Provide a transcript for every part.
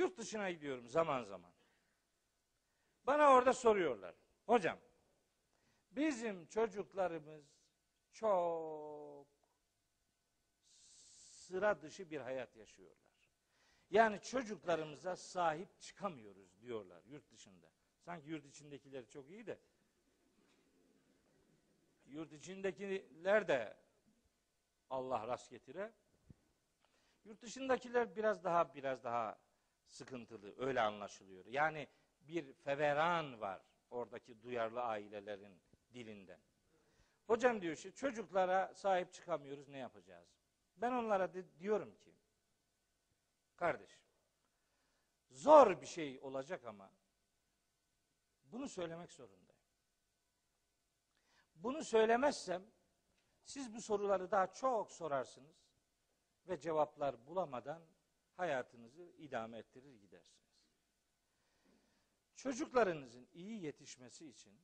Yurt dışına gidiyorum zaman zaman. Bana orada soruyorlar. Hocam bizim çocuklarımız çok sıra dışı bir hayat yaşıyorlar. Yani çocuklarımıza sahip çıkamıyoruz diyorlar yurt dışında. Sanki yurt içindekiler çok iyi de yurt içindekiler de Allah rast getire. Yurt dışındakiler biraz daha biraz daha sıkıntılı öyle anlaşılıyor. Yani bir feveran var oradaki duyarlı ailelerin dilinde. Hocam diyor işte çocuklara sahip çıkamıyoruz ne yapacağız? Ben onlara de, diyorum ki kardeş zor bir şey olacak ama bunu söylemek zorundayım. Bunu söylemezsem siz bu soruları daha çok sorarsınız ve cevaplar bulamadan hayatınızı idame ettirir gidersiniz. Çocuklarınızın iyi yetişmesi için,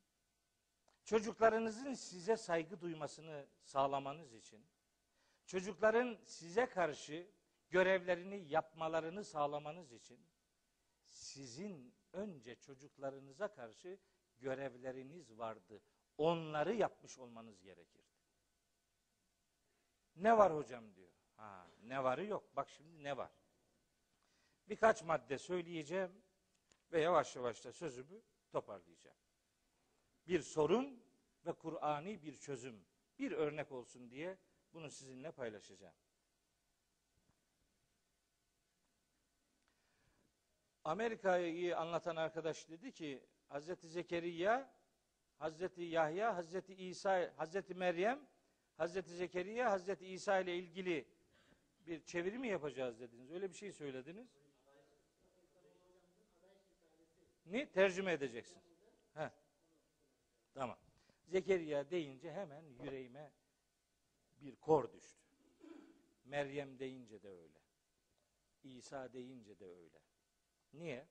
çocuklarınızın size saygı duymasını sağlamanız için, çocukların size karşı görevlerini yapmalarını sağlamanız için, sizin önce çocuklarınıza karşı görevleriniz vardı. Onları yapmış olmanız gerekirdi. Ne var hocam diyor. Ha, ne varı yok. Bak şimdi ne var. Birkaç madde söyleyeceğim ve yavaş yavaş da sözümü toparlayacağım. Bir sorun ve Kur'ani bir çözüm, bir örnek olsun diye bunu sizinle paylaşacağım. Amerika'yı anlatan arkadaş dedi ki Hazreti Zekeriya, Hazreti Yahya, Hazreti İsa, Hazreti Meryem, Hazreti Zekeriya, Hazreti İsa ile ilgili bir çeviri mi yapacağız dediniz. Öyle bir şey söylediniz. Ne? Tercüme edeceksin. Heh. Tamam. Zekeriya deyince hemen yüreğime bir kor düştü. Meryem deyince de öyle. İsa deyince de öyle. Niye?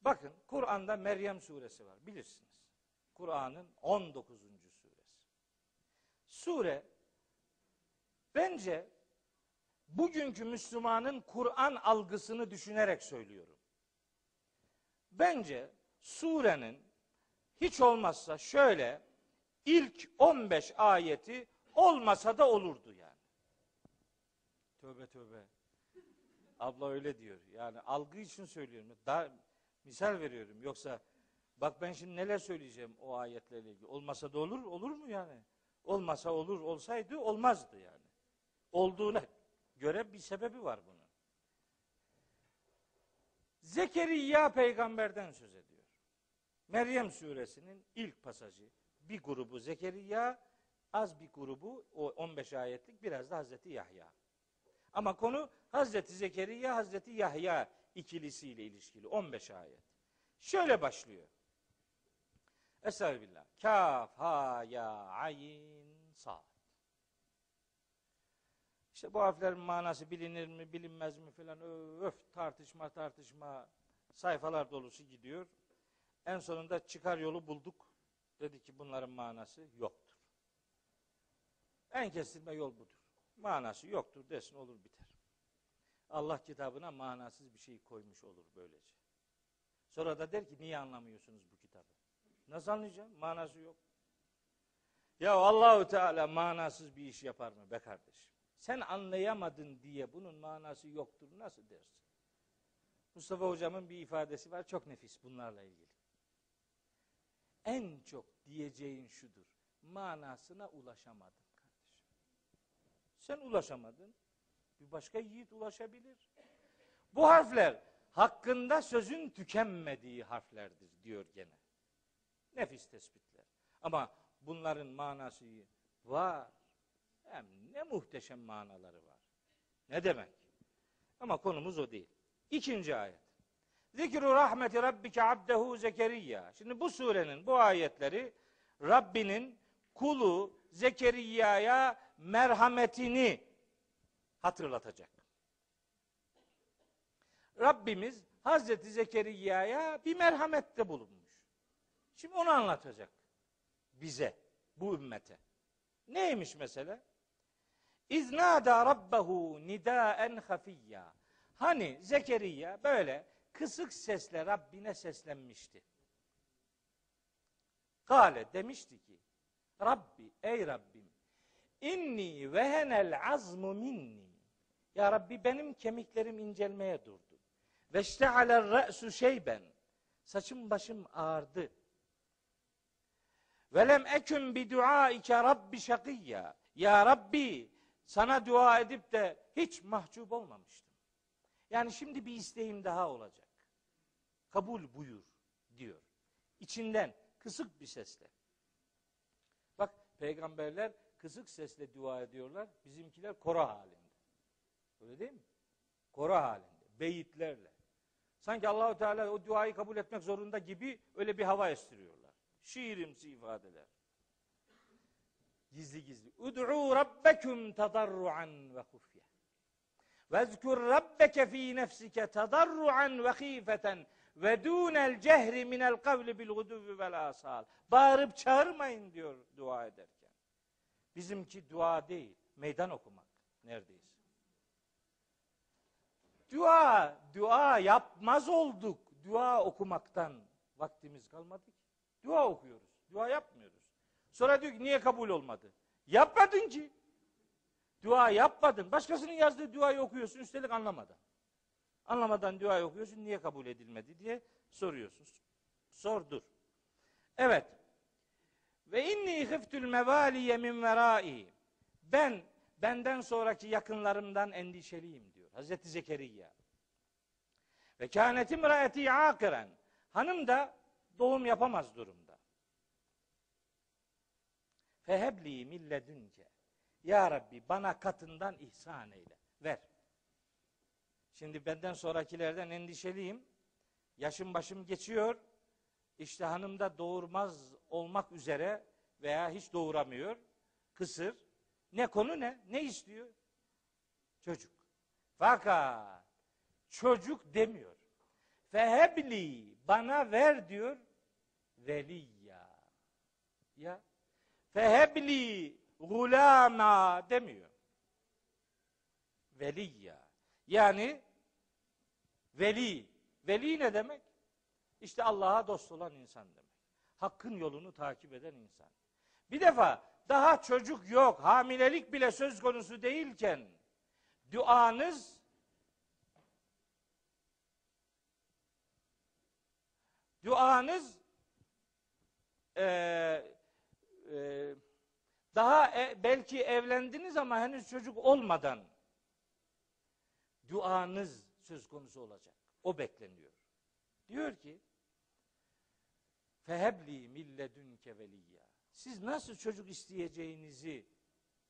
Bakın Kur'an'da Meryem suresi var bilirsiniz. Kur'an'ın 19. suresi. Sure bence bugünkü Müslümanın Kur'an algısını düşünerek söylüyorum. Bence surenin hiç olmazsa şöyle ilk 15 ayeti olmasa da olurdu yani. Tövbe tövbe. Abla öyle diyor. Yani algı için söylüyorum. Daha misal veriyorum. Yoksa bak ben şimdi neler söyleyeceğim o ayetlerle ilgili. Olmasa da olur, olur mu yani? Olmasa olur, olsaydı olmazdı yani. Olduğuna göre bir sebebi var bunun. Zekeriya peygamberden söz ediyor. Meryem suresinin ilk pasajı. Bir grubu Zekeriya, az bir grubu o 15 ayetlik biraz da Hazreti Yahya. Ama konu Hazreti Zekeriya, Hazreti Yahya ikilisiyle ilişkili 15 ayet. Şöyle başlıyor. Estağfirullah. Kaf, ha, ya, ayin, sad. İşte bu harflerin manası bilinir mi, bilinmez mi filan öf tartışma tartışma sayfalar dolusu gidiyor. En sonunda çıkar yolu bulduk. Dedi ki bunların manası yoktur. En kestirme yol budur. Manası yoktur desin olur biter. Allah kitabına manasız bir şey koymuş olur böylece. Sonra da der ki niye anlamıyorsunuz bu kitabı? Nasıl anlayacağım? Manası yok. Ya Allahu Teala manasız bir iş yapar mı be kardeşim? Sen anlayamadın diye bunun manası yoktur nasıl dersin? Mustafa hocamın bir ifadesi var çok nefis bunlarla ilgili. En çok diyeceğin şudur. Manasına ulaşamadım kardeşim. Sen ulaşamadın. Bir başka yiğit ulaşabilir. Bu harfler hakkında sözün tükenmediği harflerdir diyor gene. Nefis tespitler. Ama bunların manası var. Hem ne muhteşem manaları var. Ne demek? Ama konumuz o değil. İkinci ayet. Zikru rahmeti rabbike abdehu Zekeriya. Şimdi bu surenin bu ayetleri Rabbinin kulu Zekeriya'ya merhametini hatırlatacak. Rabbimiz Hazreti Zekeriya'ya bir merhamette bulunmuş. Şimdi onu anlatacak bize, bu ümmete. Neymiş mesela? İznada rabbehu nidaen hafiyya. Hani Zekeriya böyle kısık sesle Rabbine seslenmişti. Kale demişti ki Rabbi ey Rabbim inni vehenel azmu minni Ya Rabbi benim kemiklerim incelmeye durdu. Ve iştehaler re'su şeyben saçım başım ağardı. Velem eküm bi duaike rabbi şakiyya. Ya Rabbi sana dua edip de hiç mahcup olmamıştım. Yani şimdi bir isteğim daha olacak. Kabul buyur diyor. İçinden kısık bir sesle. Bak peygamberler kısık sesle dua ediyorlar. Bizimkiler koro halinde. Öyle değil mi? Koro halinde. Beyitlerle. Sanki Allahu Teala o duayı kabul etmek zorunda gibi öyle bir hava estiriyorlar. Şiirimsi ifadeler. Gizli gizli. Ud'u rabbekum tadarruan ve hufye. Vezkur rabbeke fi nefsike tadarruan ve khifeten ve dunel cehri minel kavli bil guduvi vel asal. Bağırıp çağırmayın diyor dua ederken. Bizimki dua değil, meydan okumak neredeyse. Dua, dua yapmaz olduk. Dua okumaktan vaktimiz kalmadı ki. Dua okuyoruz. Dua yapmıyoruz. Sonra diyor ki niye kabul olmadı? Yapmadın ki. Dua yapmadın. Başkasının yazdığı duayı okuyorsun üstelik anlamadan. Anlamadan duayı okuyorsun niye kabul edilmedi diye soruyorsun. Sordur. Evet. Ve inni hıftül mevaliye min verai. Ben benden sonraki yakınlarımdan endişeliyim diyor. Hazreti Zekeriya. Ve kânet imraeti akiren. Hanım da doğum yapamaz durumda. Fehebli milledünce. Ya Rabbi bana katından ihsan eyle. Ver. Şimdi benden sonrakilerden endişeliyim. Yaşım başım geçiyor. İşte hanım da doğurmaz olmak üzere veya hiç doğuramıyor. Kısır. Ne konu ne? Ne istiyor? Çocuk. Fakat çocuk demiyor. Fehebli bana ver diyor. Veliyya. Ya. Fehebli gulama demiyor. Veliyya. Yani veli. Veli ne demek? İşte Allah'a dost olan insan demek. Hakkın yolunu takip eden insan. Bir defa daha çocuk yok, hamilelik bile söz konusu değilken duanız duanız e, e, daha e, belki evlendiniz ama henüz çocuk olmadan duanız söz konusu olacak. O bekleniyor. Diyor ki Fehebli milledünke veliyya. Siz nasıl çocuk isteyeceğinizi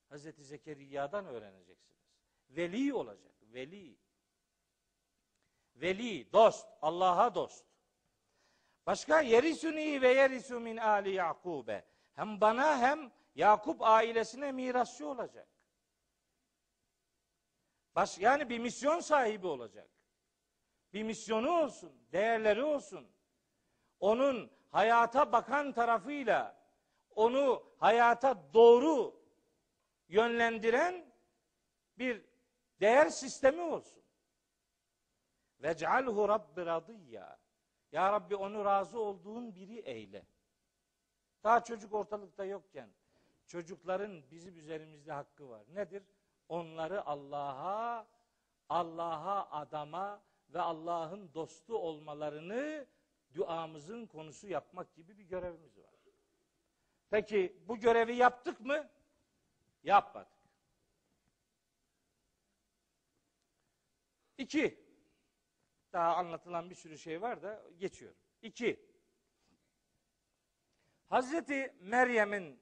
Hazreti Zekeriya'dan öğreneceksiniz. Veli olacak. Veli. Veli, dost, Allah'a dost. Başka yerisuni ve yerisu min ali Yakube. Hem bana hem Yakup ailesine mirasçı olacak. Baş, yani bir misyon sahibi olacak. Bir misyonu olsun, değerleri olsun. Onun hayata bakan tarafıyla onu hayata doğru yönlendiren bir değer sistemi olsun. Vec'alhu rabbi radiyya. Ya Rabbi onu razı olduğun biri eyle. Daha çocuk ortalıkta yokken çocukların bizim üzerimizde hakkı var. Nedir? Onları Allah'a, Allah'a, adama ve Allah'ın dostu olmalarını duamızın konusu yapmak gibi bir görevimiz var. Peki bu görevi yaptık mı? Yapmadık. İki, daha anlatılan bir sürü şey var da geçiyorum. İki, Hazreti Meryem'in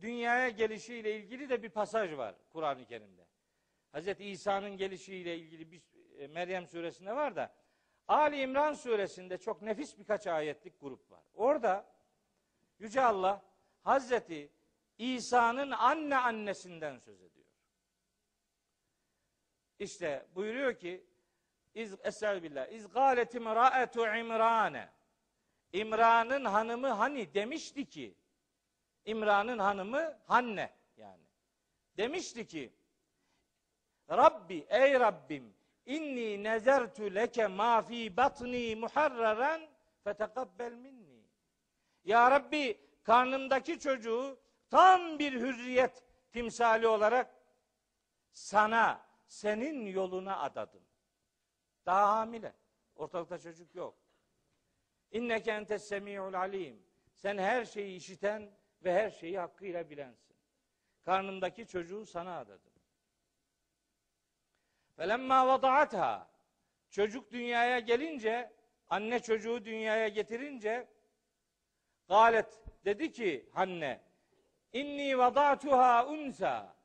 dünyaya gelişiyle ilgili de bir pasaj var Kur'an-ı Kerim'de. Hazreti İsa'nın gelişiyle ilgili bir e, Meryem suresinde var da Ali İmran suresinde çok nefis birkaç ayetlik grup var. Orada Yüce Allah Hazreti İsa'nın anne annesinden söz ediyor. İşte buyuruyor ki İz Estağfirullah. İz galet imra'etu İmrane. İmran'ın hanımı hani demişti ki İmran'ın hanımı Hanne yani. Demişti ki Rabbi ey Rabbim İnni nezertu leke ma fi batni muharraran fetekabbel minni. Ya Rabbi karnımdaki çocuğu tam bir hürriyet timsali olarak sana, senin yoluna adadım. Daha hamile. Ortalıkta çocuk yok. İnneke entes semi'ul alim. Sen her şeyi işiten ve her şeyi hakkıyla bilensin. Karnımdaki çocuğu sana adadım. Felemma vadaatha çocuk dünyaya gelince anne çocuğu dünyaya getirince galet dedi ki Hanne inni vadatuha unsa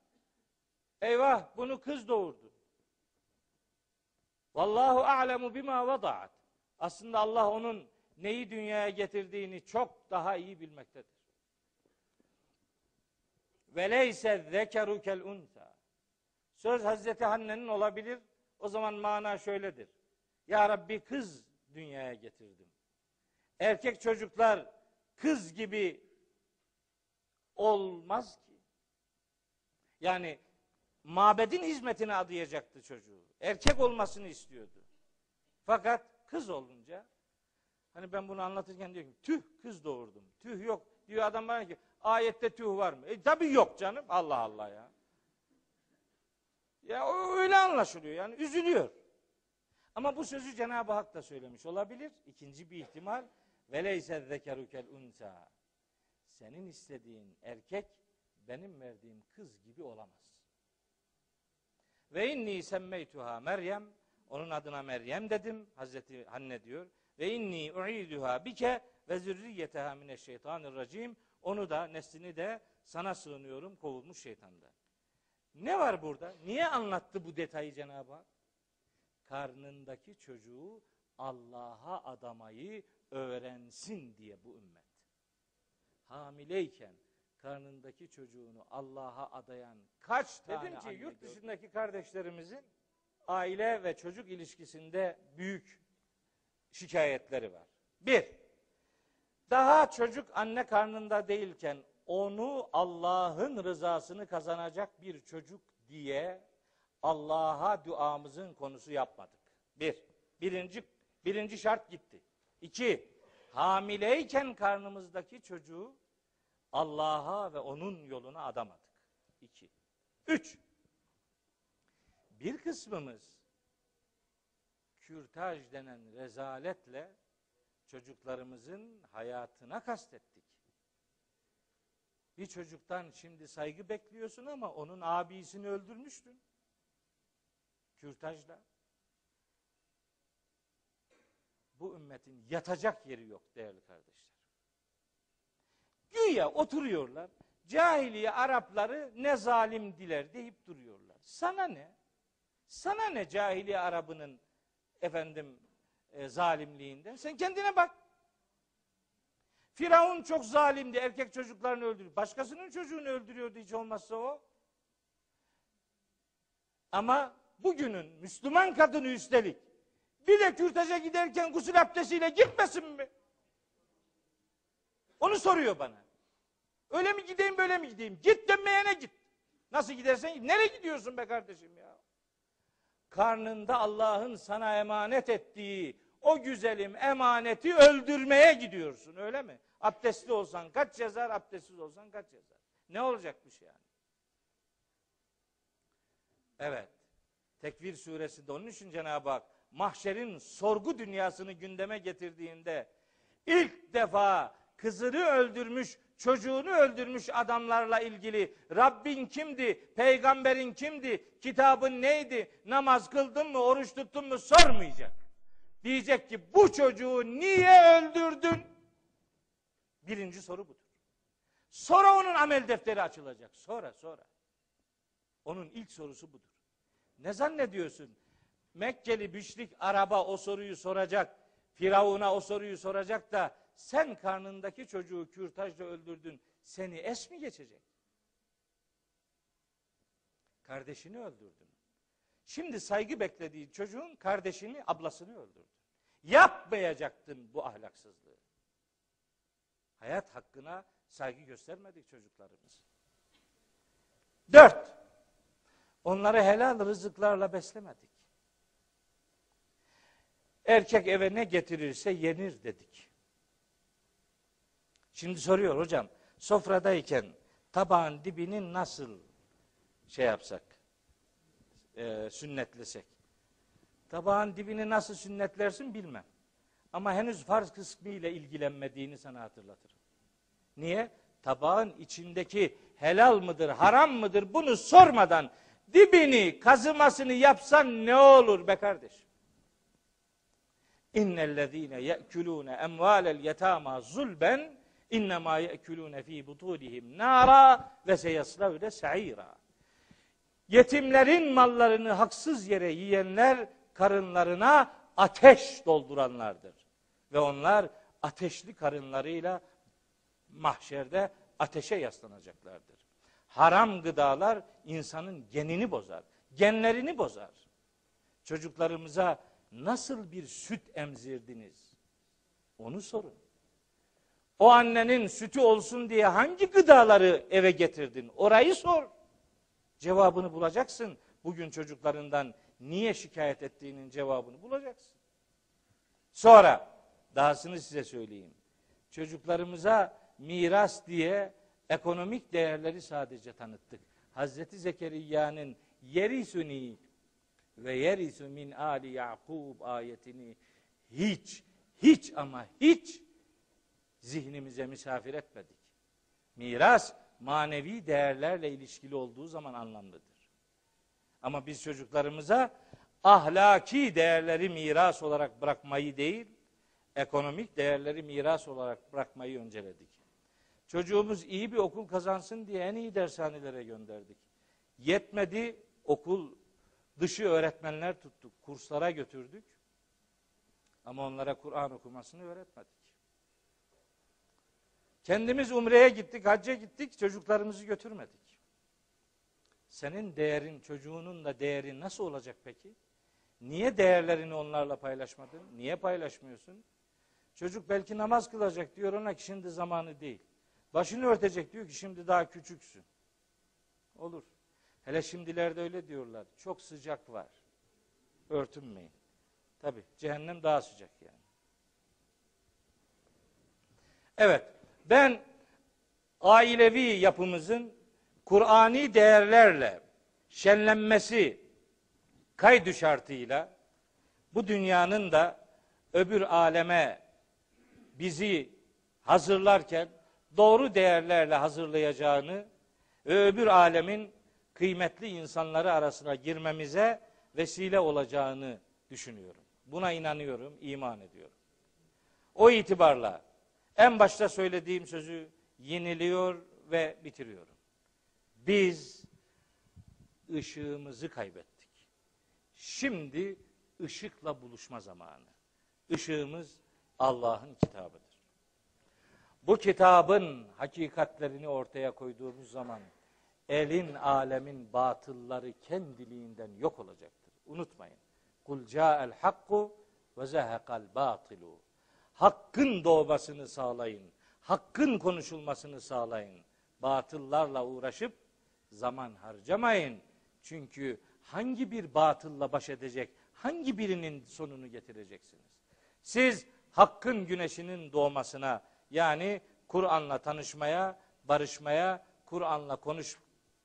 eyvah bunu kız doğurdu. Vallahu a'lemu bima vadaat. Aslında Allah onun neyi dünyaya getirdiğini çok daha iyi bilmektedir. Ve leyse zekeru kel unsa. Söz Hazreti Hanne'nin olabilir. O zaman mana şöyledir. Ya Rabbi kız dünyaya getirdim. Erkek çocuklar kız gibi olmaz ki. Yani mabedin hizmetine adayacaktı çocuğu. Erkek olmasını istiyordu. Fakat kız olunca hani ben bunu anlatırken diyorum ki tüh kız doğurdum. Tüh yok. Diyor adam bana ki ayette tüh var mı? E tabi yok canım. Allah Allah ya. Ya öyle anlaşılıyor yani üzülüyor. Ama bu sözü Cenab-ı Hak da söylemiş olabilir. İkinci bir ihtimal veleyse zekerukel unsa. Senin istediğin erkek benim verdiğim kız gibi olamaz. Ve inni semmeytuha Meryem onun adına Meryem dedim. Hazreti Hanne diyor. Ve inni u'iduha bike ve zürriyeteha mineşşeytanirracim. Onu da neslini de sana sığınıyorum kovulmuş şeytandan. Ne var burada? Niye anlattı bu detayı Cenab-ı Hak? Karnındaki çocuğu Allah'a adamayı öğrensin diye bu ümmet. Hamileyken karnındaki çocuğunu Allah'a adayan kaç tane Dedim ki yurt dışındaki kardeşlerimizin aile ve çocuk ilişkisinde büyük şikayetleri var. Bir, daha çocuk anne karnında değilken onu Allah'ın rızasını kazanacak bir çocuk diye Allah'a duamızın konusu yapmadık. Bir, birinci, birinci şart gitti. İki, hamileyken karnımızdaki çocuğu Allah'a ve onun yoluna adamadık. İki. Üç, bir kısmımız kürtaj denen rezaletle çocuklarımızın hayatına kastettik. Bir çocuktan şimdi saygı bekliyorsun ama onun abisini öldürmüştün. Kürtajla. Bu ümmetin yatacak yeri yok değerli kardeşler. Güya oturuyorlar. Cahiliye Arapları ne zalim diler deyip duruyorlar. Sana ne? Sana ne cahiliye Arabının efendim e, zalimliğinden? Sen kendine bak. Firavun çok zalimdi. Erkek çocuklarını öldürüyor. Başkasının çocuğunu öldürüyordu hiç olmazsa o. Ama bugünün Müslüman kadını üstelik bir de kürtaja giderken gusül abdestiyle gitmesin mi? Onu soruyor bana. Öyle mi gideyim böyle mi gideyim? Git dönmeyene git. Nasıl gidersen git. Nereye gidiyorsun be kardeşim ya? Karnında Allah'ın sana emanet ettiği o güzelim emaneti öldürmeye gidiyorsun öyle mi? Abdestli olsan kaç yazar, abdestsiz olsan kaç yazar? Ne olacakmış yani? Evet. Tekvir suresinde onun için Cenab-ı Hak mahşerin sorgu dünyasını gündeme getirdiğinde ilk defa kızını öldürmüş, çocuğunu öldürmüş adamlarla ilgili Rabbin kimdi, peygamberin kimdi, kitabın neydi, namaz kıldın mı, oruç tuttun mu sormayacak. Diyecek ki bu çocuğu niye öldürdün? Birinci soru budur. Sonra onun amel defteri açılacak. Sonra sonra. Onun ilk sorusu budur. Ne zannediyorsun? Mekkeli müşrik araba o soruyu soracak. Firavun'a o soruyu soracak da sen karnındaki çocuğu kürtajla öldürdün. Seni es mi geçecek? Kardeşini öldürdün. Şimdi saygı beklediği çocuğun kardeşini, ablasını öldürdü. Yapmayacaktın bu ahlaksızlığı. Hayat hakkına saygı göstermedik çocuklarımız. Dört, onları helal rızıklarla beslemedik. Erkek eve ne getirirse yenir dedik. Şimdi soruyor hocam, sofradayken tabağın dibini nasıl şey yapsak, e, sünnetlesek? Tabağın dibini nasıl sünnetlersin bilmem. Ama henüz farz kısmı ile ilgilenmediğini sana hatırlatırım. Niye? Tabağın içindeki helal mıdır, haram mıdır bunu sormadan dibini, kazımasını yapsan ne olur be kardeş? İnnellezîne ye'kulûne emvâlel yetâmâ zulben innemâ ye'kulûne fî butûnihim nâra ve seyaslevne sa'îrâ. Yetimlerin mallarını haksız yere yiyenler karınlarına ateş dolduranlardır. Ve onlar ateşli karınlarıyla mahşerde ateşe yaslanacaklardır. Haram gıdalar insanın genini bozar, genlerini bozar. Çocuklarımıza nasıl bir süt emzirdiniz? Onu sorun. O annenin sütü olsun diye hangi gıdaları eve getirdin? Orayı sor. Cevabını bulacaksın. Bugün çocuklarından niye şikayet ettiğinin cevabını bulacaksın. Sonra dahasını size söyleyeyim. Çocuklarımıza miras diye ekonomik değerleri sadece tanıttık. Hazreti Zekeriya'nın yerisuni ve yerisu min ali Yakub ayetini hiç hiç ama hiç zihnimize misafir etmedik. Miras manevi değerlerle ilişkili olduğu zaman anlamlıdır. Ama biz çocuklarımıza ahlaki değerleri miras olarak bırakmayı değil, ekonomik değerleri miras olarak bırakmayı önceledik. Çocuğumuz iyi bir okul kazansın diye en iyi dershanelere gönderdik. Yetmedi okul dışı öğretmenler tuttuk, kurslara götürdük. Ama onlara Kur'an okumasını öğretmedik. Kendimiz umreye gittik, hacca gittik, çocuklarımızı götürmedik. Senin değerin, çocuğunun da değeri nasıl olacak peki? Niye değerlerini onlarla paylaşmadın? Niye paylaşmıyorsun? Çocuk belki namaz kılacak diyor ona ki şimdi zamanı değil. Başını örtecek diyor ki şimdi daha küçüksün. Olur. Hele şimdilerde öyle diyorlar. Çok sıcak var. Örtünmeyin. Tabi cehennem daha sıcak yani. Evet. Ben ailevi yapımızın Kur'ani değerlerle şenlenmesi kaydı şartıyla bu dünyanın da öbür aleme bizi hazırlarken doğru değerlerle hazırlayacağını ve öbür alemin kıymetli insanları arasına girmemize vesile olacağını düşünüyorum. Buna inanıyorum, iman ediyorum. O itibarla en başta söylediğim sözü yeniliyor ve bitiriyorum. Biz ışığımızı kaybettik. Şimdi ışıkla buluşma zamanı. Işığımız Allah'ın kitabıdır. Bu kitabın hakikatlerini ortaya koyduğumuz zaman elin alemin batılları kendiliğinden yok olacaktır. Unutmayın. Kul ca'el hakku ve zehekal batilu. Hakkın doğmasını sağlayın. Hakkın konuşulmasını sağlayın. Batıllarla uğraşıp zaman harcamayın. Çünkü hangi bir batılla baş edecek, hangi birinin sonunu getireceksiniz? Siz hakkın güneşinin doğmasına yani Kur'an'la tanışmaya, barışmaya, Kur'an'la konuş,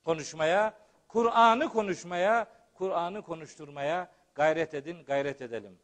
konuşmaya, Kur'an'ı konuşmaya, Kur'an'ı konuşturmaya gayret edin, gayret edelim.